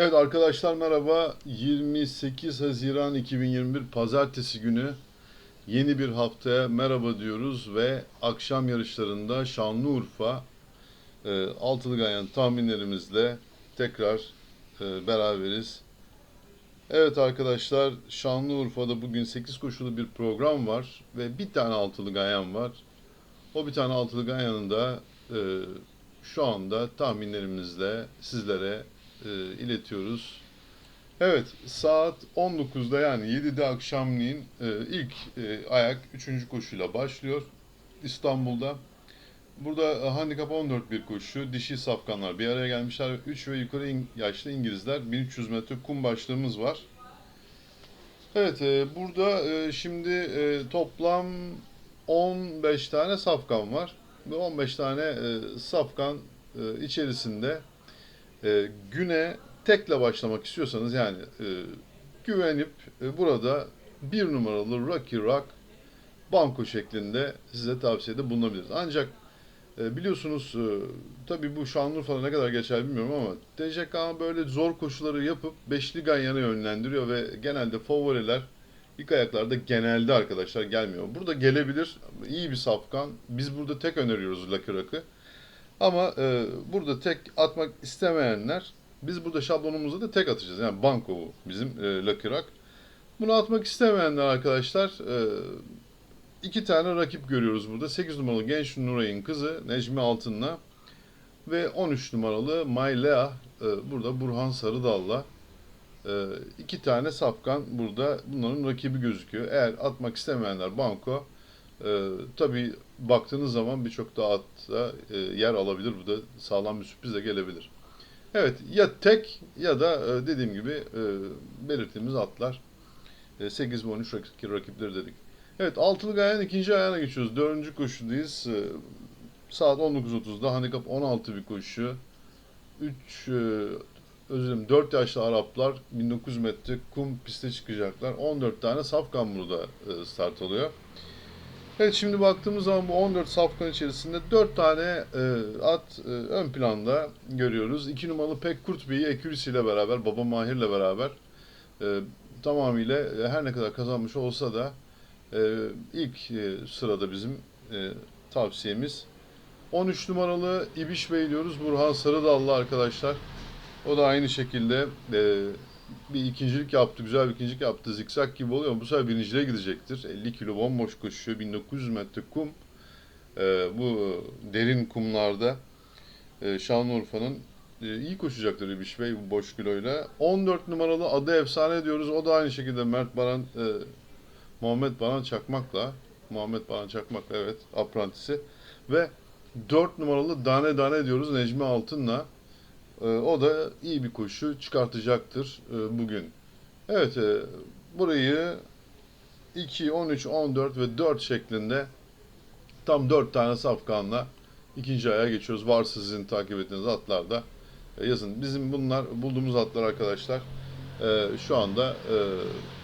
Evet arkadaşlar merhaba. 28 Haziran 2021 Pazartesi günü yeni bir haftaya merhaba diyoruz ve akşam yarışlarında Şanlıurfa e, altılı ganyan tahminlerimizle tekrar e, beraberiz. Evet arkadaşlar Şanlıurfa'da bugün 8 koşulu bir program var ve bir tane altılı ganyan var. O bir tane altılı ganyanın da e, şu anda tahminlerimizle sizlere e, iletiyoruz. Evet, saat 19'da yani 7'de akşamleyin e, ilk e, ayak 3. koşuyla başlıyor İstanbul'da. Burada e, handikap 14 bir koşu, dişi safkanlar bir araya gelmişler. 3 ve yukarı in- yaşlı İngilizler 1300 metre kum başlığımız var. Evet, e, burada e, şimdi e, toplam 15 tane safkan var. Bu 15 tane e, safkan e, içerisinde e, güne tekle başlamak istiyorsanız yani e, güvenip e, burada bir numaralı Rocky Rock banko şeklinde size tavsiyede bulunabiliriz. Ancak e, biliyorsunuz e, tabii bu Şanlıurfa'da ne kadar geçer bilmiyorum ama TCK böyle zor koşuları yapıp beşli ganyana yönlendiriyor ve genelde favoriler ilk ayaklarda genelde arkadaşlar gelmiyor. Burada gelebilir iyi bir safkan. Biz burada tek öneriyoruz Lucky Rock'ı. Ama e, burada tek atmak istemeyenler biz burada şablonumuzda da tek atacağız. Yani banko bu bizim e, Lucky Rock. Bunu atmak istemeyenler arkadaşlar e, iki tane rakip görüyoruz burada. 8 numaralı Genç Nuray'ın kızı Necmi Altın'la ve 13 numaralı Maylea e, burada Burhan Sarıdal'la e, iki tane safkan burada bunların rakibi gözüküyor. Eğer atmak istemeyenler banko e, tabii baktığınız zaman birçok da atta e, yer alabilir. Bu da sağlam bir sürpriz de gelebilir. Evet ya tek ya da e, dediğim gibi e, belirttiğimiz atlar e, 8 ve 13 rakip, rakipleri dedik. Evet altılı gayanın ikinci ayağına geçiyoruz. Dördüncü koşudayız. E, saat 19.30'da handikap 16 bir koşu. 3 e, özür dilerim 4 yaşlı Araplar 1900 metre kum piste çıkacaklar. 14 tane safkan burada e, start alıyor. Evet şimdi baktığımız zaman bu 14 safkan içerisinde 4 tane e, at e, ön planda görüyoruz. 2 numaralı Pek Kurt Bey'i Ekürisi ile beraber, Baba Mahir'le beraber e, tamamıyla e, her ne kadar kazanmış olsa da e, ilk e, sırada bizim e, tavsiyemiz. 13 numaralı İbiş Bey diyoruz. Burhan Sarıdallı arkadaşlar. O da aynı şekilde e, bir ikincilik yaptı, güzel bir ikincilik yaptı. Zikzak gibi oluyor ama bu sefer birinciliğe gidecektir. 50 kilo bomboş koşuyor, 1900 metre kum. E, bu derin kumlarda e, Şanlıurfa'nın e, iyi koşacaktır İbiş Bey bu boş kiloyla. 14 numaralı adı efsane diyoruz. O da aynı şekilde Mert Baran, e, Muhammed Baran Çakmak'la, Muhammed Baran Çakmak'la evet, aprantisi. Ve 4 numaralı Dane Dane diyoruz Necmi Altın'la. Ee, o da iyi bir koşu çıkartacaktır e, bugün. Evet, e, burayı 2, 13, 14 ve 4 şeklinde tam 4 tane safkanla ikinci aya geçiyoruz. Varsa sizin takip ettiğiniz atlarda e, yazın. Bizim bunlar bulduğumuz atlar arkadaşlar şu anda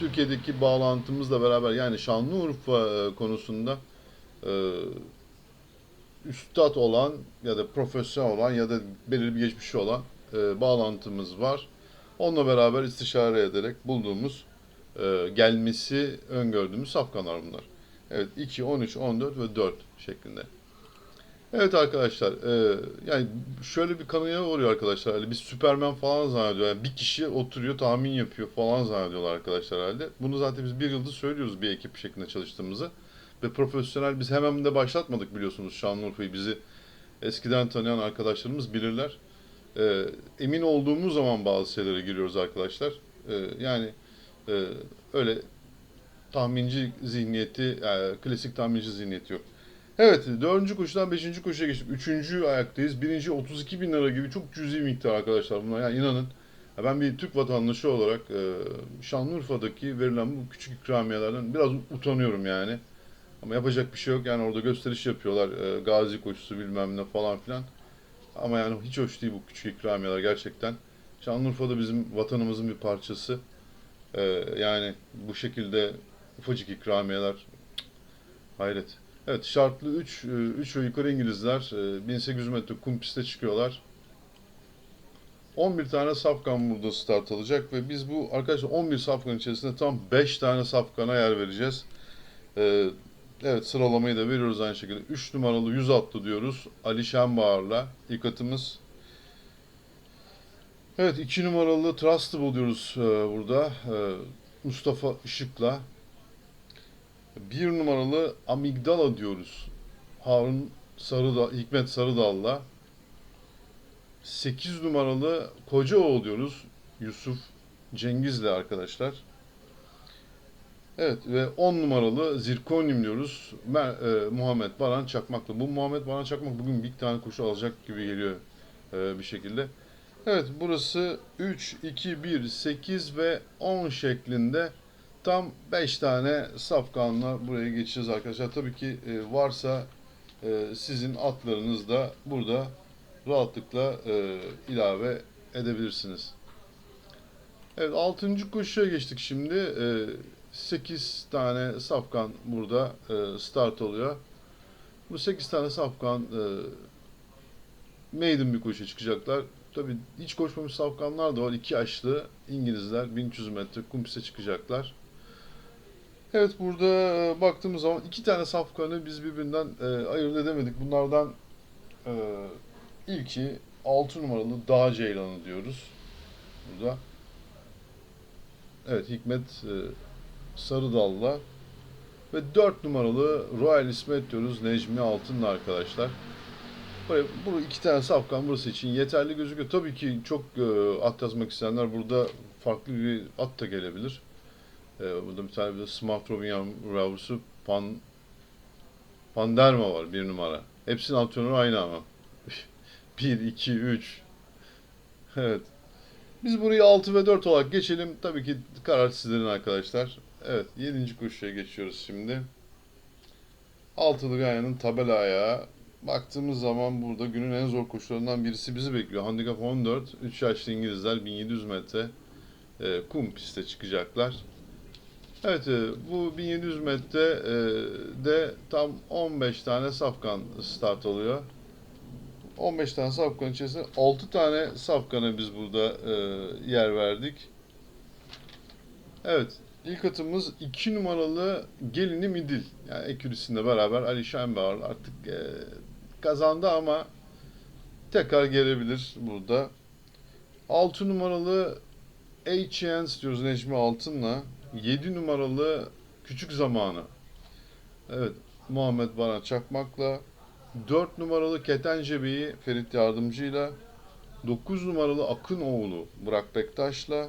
Türkiye'deki bağlantımızla beraber yani Şanlıurfa konusunda üstad olan ya da profesyonel olan ya da belirli bir geçmişi olan e, bağlantımız var. Onunla beraber istişare ederek bulduğumuz, e, gelmesi öngördüğümüz safkanlar bunlar. Evet 2, 13, 14 ve 4 şeklinde. Evet arkadaşlar, e, yani şöyle bir kanıya uğruyor arkadaşlar. Hani biz Süpermen falan zannediyor. Yani bir kişi oturuyor, tahmin yapıyor falan zannediyorlar arkadaşlar herhalde. Bunu zaten biz bir yıldır söylüyoruz bir ekip şeklinde çalıştığımızı ve profesyonel biz hemen de başlatmadık biliyorsunuz Şanlıurfa'yı bizi eskiden tanıyan arkadaşlarımız bilirler. Ee, emin olduğumuz zaman bazı şeylere giriyoruz arkadaşlar. Ee, yani e, öyle tahminci zihniyeti, yani klasik tahminci zihniyeti yok. Evet, dördüncü koşudan beşinci koşuya geçtik. Üçüncü ayaktayız. Birinci 32 bin lira gibi çok cüzi miktar arkadaşlar bunlar. Yani inanın ben bir Türk vatandaşı olarak e, Şanlıurfa'daki verilen bu küçük ikramiyelerden biraz utanıyorum yani. Ama yapacak bir şey yok yani orada gösteriş yapıyorlar. E, gazi koşusu bilmem ne falan filan. Ama yani hiç hoş değil bu küçük ikramiyeler gerçekten. Şanlıurfa'da bizim vatanımızın bir parçası. E, yani bu şekilde ufacık ikramiyeler hayret. Evet şartlı 3 3 ve yukarı İngilizler e, 1800 metre kum piste çıkıyorlar. 11 tane safkan burada start alacak ve biz bu arkadaşlar 11 safkan içerisinde tam 5 tane safkana yer vereceğiz. Ee, evet sıralamayı da veriyoruz aynı şekilde. 3 numaralı 100 atlı diyoruz. Ali Şenbahar'la ilk. Evet 2 numaralı Trustable diyoruz e, burada. E, Mustafa Işık'la. 1 numaralı Amigdala diyoruz. Harun Sarıdal, Hikmet Sarıdal'la. 8 numaralı Kocaoğlu diyoruz. Yusuf Cengiz'le arkadaşlar. Evet ve 10 numaralı Zirkonium diyoruz. Mer- e, Muhammed Baran Çakmak'la. Bu Muhammed Baran Çakmak bugün bir tane koşu alacak gibi geliyor e, bir şekilde. Evet burası 3, 2, 1, 8 ve 10 şeklinde tam 5 tane safkanla buraya geçeceğiz arkadaşlar. Tabii ki e, varsa e, sizin atlarınız da burada rahatlıkla e, ilave edebilirsiniz. Evet 6. koşuya geçtik şimdi. E, 8 tane safkan burada e, start oluyor. Bu 8 tane safkan e, maiden bir koşu çıkacaklar. Tabi hiç koşmamış safkanlar da var. 2 yaşlı İngilizler 1300 metre kum piste çıkacaklar. Evet burada e, baktığımız zaman iki tane safkanı biz birbirinden e, ayırt edemedik. Bunlardan e, ilki 6 numaralı Dağ Ceylanı diyoruz. Burada. Evet Hikmet e, Sarıdal'la ve 4 numaralı Royal İsmet diyoruz Necmi Altın'la arkadaşlar. Buraya, bu iki tane safkan burası için yeterli gözüküyor. Tabii ki çok e, at yazmak isteyenler burada farklı bir at da gelebilir. E, burada bir tane bir Smart Robin yavrusu Pan Panderma var bir numara. Hepsinin antrenörü aynı ama. 1, 2, 3. Evet. Biz burayı 6 ve 4 olarak geçelim. Tabii ki karar sizlerin arkadaşlar. Evet 7. koşuya geçiyoruz şimdi. Altılı Ganya'nın tabela ayağı. Baktığımız zaman burada günün en zor koşularından birisi bizi bekliyor. Handicap 14. 3 yaşlı İngilizler 1700 metre e, kum piste çıkacaklar. Evet e, bu 1700 metre e, de tam 15 tane safkan start alıyor. 15 tane safkan içerisinde 6 tane safkana biz burada e, yer verdik. Evet. İlk atımız 2 numaralı Gelini Midil. Yani ekürüsünde beraber Ali Şenbağır artık e, kazandı ama tekrar gelebilir burada. 6 numaralı HNs diyoruz Necmi Altın'la. 7 numaralı Küçük Zamanı. Evet. Muhammed Baran Çakmak'la. 4 numaralı Ketence Bey'i Ferit Yardımcı'yla. 9 numaralı Akınoğlu Burak Bektaş'la.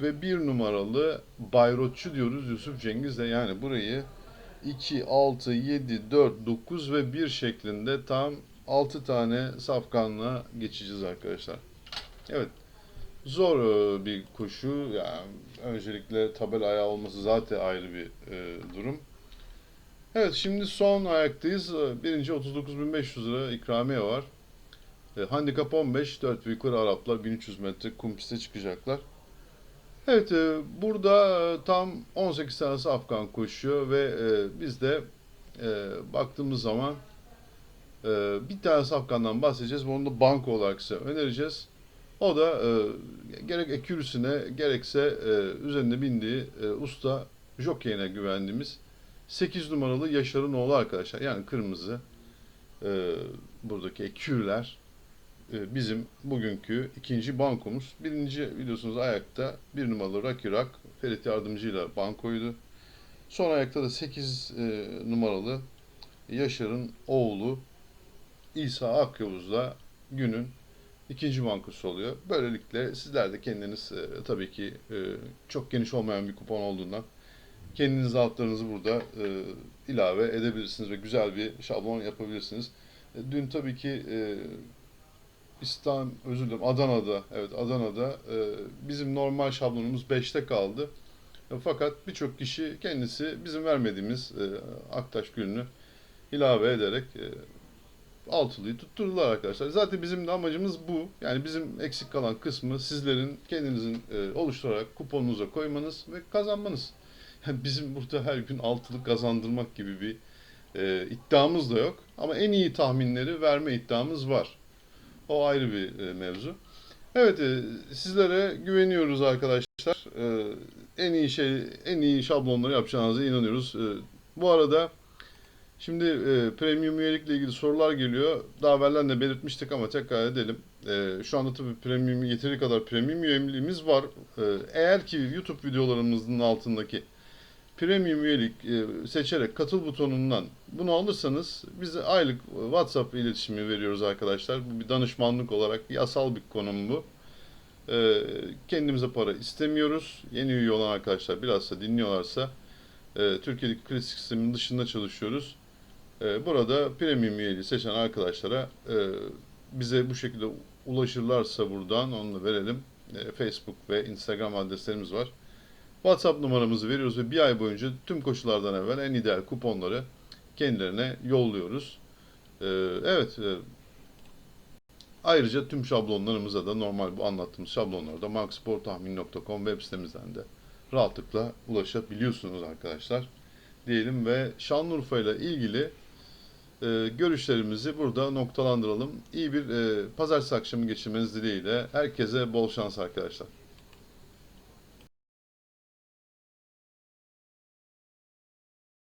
Ve 1 numaralı Bayrotçu diyoruz Yusuf Cengiz'le. Yani burayı 2, 6, 7, 4, 9 ve 1 şeklinde tam 6 tane safkanla geçeceğiz arkadaşlar. Evet. Zor e, bir koşu. Yani öncelikle tabela ayağı olması zaten ayrı bir e, durum. Evet şimdi son ayaktayız. E, Birinci 39.500 lira ikramiye var. E, handikap 15, 4 ve yukarı Araplar 1300 metre kum piste çıkacaklar. Evet e, burada e, tam 18 tanesi Afgan koşuyor ve e, biz de baktığımız zaman bir tanesi Afgan'dan bahsedeceğiz onu da banko olarak size önereceğiz. O da gerek ekürüsüne gerekse üzerinde bindiği usta jokeyine güvendiğimiz 8 numaralı Yaşar'ın oğlu arkadaşlar. Yani kırmızı buradaki ekürler bizim bugünkü ikinci bankomuz. Birinci biliyorsunuz ayakta bir numaralı Rocky Rock Ferit Yardımcı'yla bankoydu. Son ayakta da 8 e, numaralı Yaşar'ın oğlu İsa Akyavuz'la günün ikinci bankosu oluyor. Böylelikle sizler de kendiniz e, tabii ki e, çok geniş olmayan bir kupon olduğundan kendiniz altlarınızı burada e, ilave edebilirsiniz ve güzel bir şablon yapabilirsiniz. E, dün tabii ki e, İstanbul, özür dilerim Adana'da, evet Adana'da e, bizim normal şablonumuz 5'te kaldı. E, fakat birçok kişi kendisi bizim vermediğimiz e, Aktaş Gül'ünü ilave ederek e, altılıyı tutturdular arkadaşlar. Zaten bizim de amacımız bu. Yani bizim eksik kalan kısmı sizlerin kendinizin e, oluşturarak kuponunuza koymanız ve kazanmanız. Yani bizim burada her gün altılı kazandırmak gibi bir e, iddiamız da yok. Ama en iyi tahminleri verme iddiamız var. O ayrı bir e, mevzu. Evet, e, sizlere güveniyoruz arkadaşlar. E, en iyi şey, en iyi şablonları yapacağınıza inanıyoruz. Bu arada şimdi premium üyelikle ilgili sorular geliyor. Daha evvelden de belirtmiştik ama tekrar edelim. Şu anda tabii premium yeteri kadar premium üyeliğimiz var. Eğer ki YouTube videolarımızın altındaki premium üyelik e, seçerek katıl butonundan bunu alırsanız bize aylık WhatsApp iletişimi veriyoruz arkadaşlar. Bu bir danışmanlık olarak yasal bir konum bu. E, kendimize para istemiyoruz. Yeni üye olan arkadaşlar bilhassa dinliyorlarsa e, Türkiye'deki kredi sisteminin dışında çalışıyoruz. E, burada premium üyeliği seçen arkadaşlara e, bize bu şekilde ulaşırlarsa buradan onu verelim. E, Facebook ve Instagram adreslerimiz var. WhatsApp numaramızı veriyoruz ve bir ay boyunca tüm koşullardan evvel en ideal kuponları kendilerine yolluyoruz. Ee, evet, e, ayrıca tüm şablonlarımıza da normal bu anlattığımız şablonlara da marksportahmin.com web sitemizden de rahatlıkla ulaşabiliyorsunuz arkadaşlar. Diyelim ve Şanlıurfa ile ilgili e, görüşlerimizi burada noktalandıralım. İyi bir e, pazartesi akşamı geçirmeniz dileğiyle herkese bol şans arkadaşlar.